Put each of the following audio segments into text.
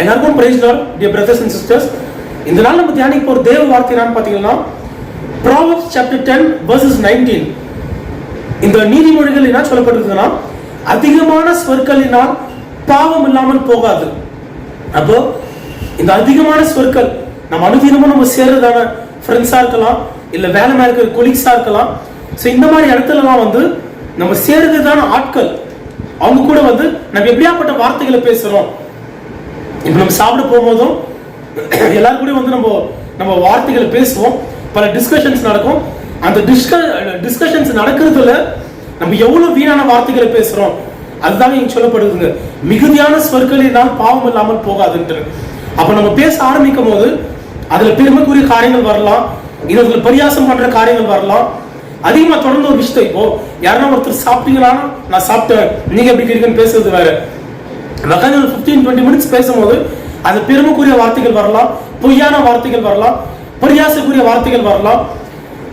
எல்லாருக்கும் praise lord dear brothers and sisters இந்த நாள் நம்ம தியானிக்க போகிற தேவ வார்த்தை என்னன்னு பாத்தீங்கன்னா proverbs chapter ten verses nineteen இந்த நீதிமொழிகள் என்ன சொல்லப்பட்டிருக்குதுன்னா அதிகமான சொற்களினால் பாவம் இல்லாமல் போகாது. அப்போ இந்த அதிகமான சொற்கள் நம்ம அனுதினமும் நம்ம சேர்றதான ஃப்ரெண்ட்ஸா இருக்கலாம் இல்ல வேலை மேல இருக்கிற கொலீக்ஸா இருக்கலாம். ஸோ இந்த மாதிரி இடத்துலலாம் வந்து நம்ம சேர்றதுதான ஆட்கள். அவங்க கூட வந்து நம்ம எப்படியாப்பட்ட வார்த்தைகளை பேசுறோம்? இப்போ நம்ம சாப்பிட போகும்போதும் எல்லாரும் கூட வந்து நம்ம நம்ம வார்த்தைகளை பேசுவோம். பல டிஸ்கஷன்ஸ் நடக்கும். அந்த டிஸ்க டிஸ்கஷன்ஸ் நடக்கிறதுல நம்ம எவ்வளவு வீணான வார்த்தைகளை பேசுறோம். அதுதான் இங்க சொல்லப்படுதுங்க. மிகுதியான சொற்களினால் பாவம் இல்லாமல் போகாதுன்ட்டு அப்ப நம்ம பேச ஆரம்பிக்கும் போது அதுல பெருமைக்குரிய காரியங்கள் வரலாம். இதுல பரியாசம் பண்ற காரியங்கள் வரலாம். அதிகமா தொடர்ந்து ஒரு விஷயத்தை இப்போ யாருன்னா ஒருத்தர் சாப்பிட்டீங்களான்னா நான் சாப்பிட்டேன். நீங்க எப்படி இருக்கீங்கன்னு பேசுறது வேற. உட்காந்து ஒரு ஃபிஃப்டீன் டுவெண்ட்டி மினிட்ஸ் பேசும்போது அது பெருமைக்குரிய வார்த்தைகள் வரலாம் பொய்யான வார்த்தைகள் வரலாம் பரியாசக்குரிய வார்த்தைகள் வரலாம்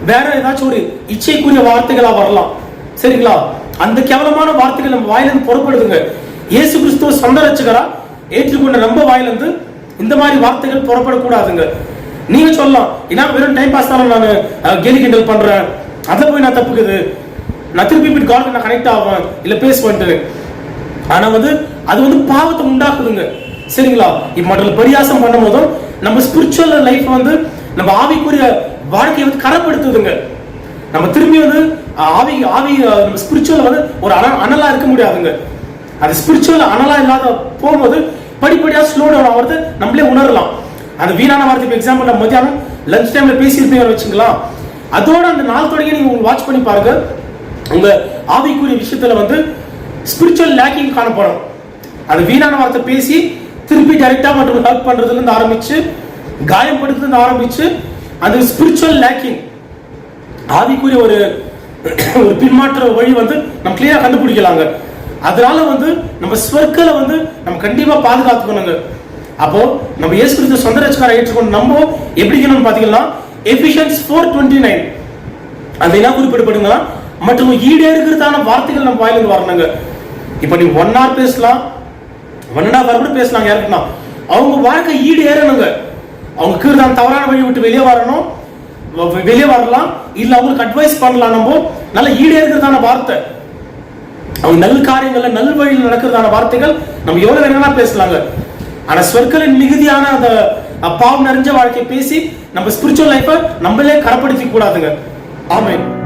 வேற ஏதாச்சும் ஒரு இச்சைக்குரிய வார்த்தைகளா வரலாம். சரிங்களா? அந்த கேவலமான வார்த்தைகள் நம்ம வாயிலிருந்து புறப்படுதுங்க. இயேசு கிறிஸ்துவ சொந்த ரட்சகரா ஏற்றுக்கொண்ட நம்ம வாயிலிருந்து இந்த மாதிரி வார்த்தைகள் புறப்படக்கூடாதுங்க. நீங்க சொல்லலாம் ஏன்னா வெறும் டைம் பாஸ் தானே நான் கேலி கிண்டல் பண்றேன். அதை போய் நான் தப்புக்குது. நான் திருப்பி போய் காலுக்கு நான் கனெக்ட் ஆவேன். இல்ல பேசுவேன்ட்டு. ஆனா வந்து அது வந்து பாவத்தை உண்டாக்குதுங்க. சரிங்களா? மற்ற பரியாசம் பண்ணும் போதும் நம்ம ஸ்பிரிச்சுவல் லைஃப் வந்து நம்ம ஆவிக்குரிய வாழ்க்கையை வந்து கரப்படுத்துதுங்க. நம்ம திரும்பி வந்து ஆவி ஆவி நம்ம ஸ்பிரிச்சுவல் வந்து ஒரு அன அனலா இருக்க முடியாதுங்க. அது ஸ்பிரிச்சுவல் அனலா இல்லாத போகும்போது படிப்படியா ஸ்லோ டவுன் ஆகிறது நம்மளே உணரலாம். அந்த வீணான வார்த்தைக்கு எக்ஸாம்பிள் நம்ம மத்தியானம் லஞ்ச் டைம்ல பேசியிருப்பீங்க வச்சுங்களா அதோட அந்த நாள் தொடங்கி நீங்க வாட்ச் பண்ணி பாருங்க. உங்க ஆவிக்குரிய விஷயத்துல வந்து ஸ்பிரிச்சுவல் லேக்கிங் காணப்படும். அது வீணான வார்த்தை பேசி திருப்பி டைரக்டா மற்றும் ஹெல்ப் பண்றதுல இருந்து ஆரம்பிச்சு காயப்படுத்துறதுல இருந்து ஆரம்பிச்சு அந்த ஸ்பிரிச்சுவல் லேக்கிங் ஆவிக்குரிய ஒரு ஒரு பின்மாற்ற வழி வந்து நம்ம கிளியரா கண்டுபிடிக்கலாங்க. அதனால வந்து நம்ம ஸ்வர்க்கல வந்து நம்ம கண்டிப்பா பாதுகாத்துக்கணுங்க. அப்போ நம்ம இயேசு கிறிஸ்து சொந்த ரட்சகாரை ஏற்றுக்கொண்டு நம்ம எப்படி இருக்கணும்னு பாத்தீங்கன்னா எஃபிஷியன்ஸ் ஃபோர் டுவெண்ட்டி நைன் அது என்ன குறிப்பிடப்படுங்களா மற்றும் ஈடேறுகிறதான வார்த்தைகள் நம்ம வாயிலிருந்து வரணுங்க. இப்போ நீ ஒன் ஹவர் பேசலாம் ஒன் அண்ட் ஹவர் கூட பேசலாம் யாருக்குன்னா. அவங்க வாழ்க்கை ஈடு ஏறணுங்க அவங்க கீழ்தான் தவறான வழி விட்டு வெளியே வரணும். வெளியே வரலாம். இல்ல அவங்களுக்கு அட்வைஸ் பண்ணலாம் நம்ம. நல்ல ஈடு ஏறுகிறதான வார்த்தை. அவங்க நல்ல காரியங்கள்ல நல் வழியில் நடக்கிறதான வார்த்தைகள் நம்ம எவ்வளவு வேணா பேசலாங்க. ஆனா சொற்களின் மிகுதியான அந்த பாவம் நிறைஞ்ச வாழ்க்கையை பேசி நம்ம ஸ்பிரிச்சுவல் லைஃபை நம்மளே கரப்படுத்திக்க கூடாதுங்க. ஆமென்.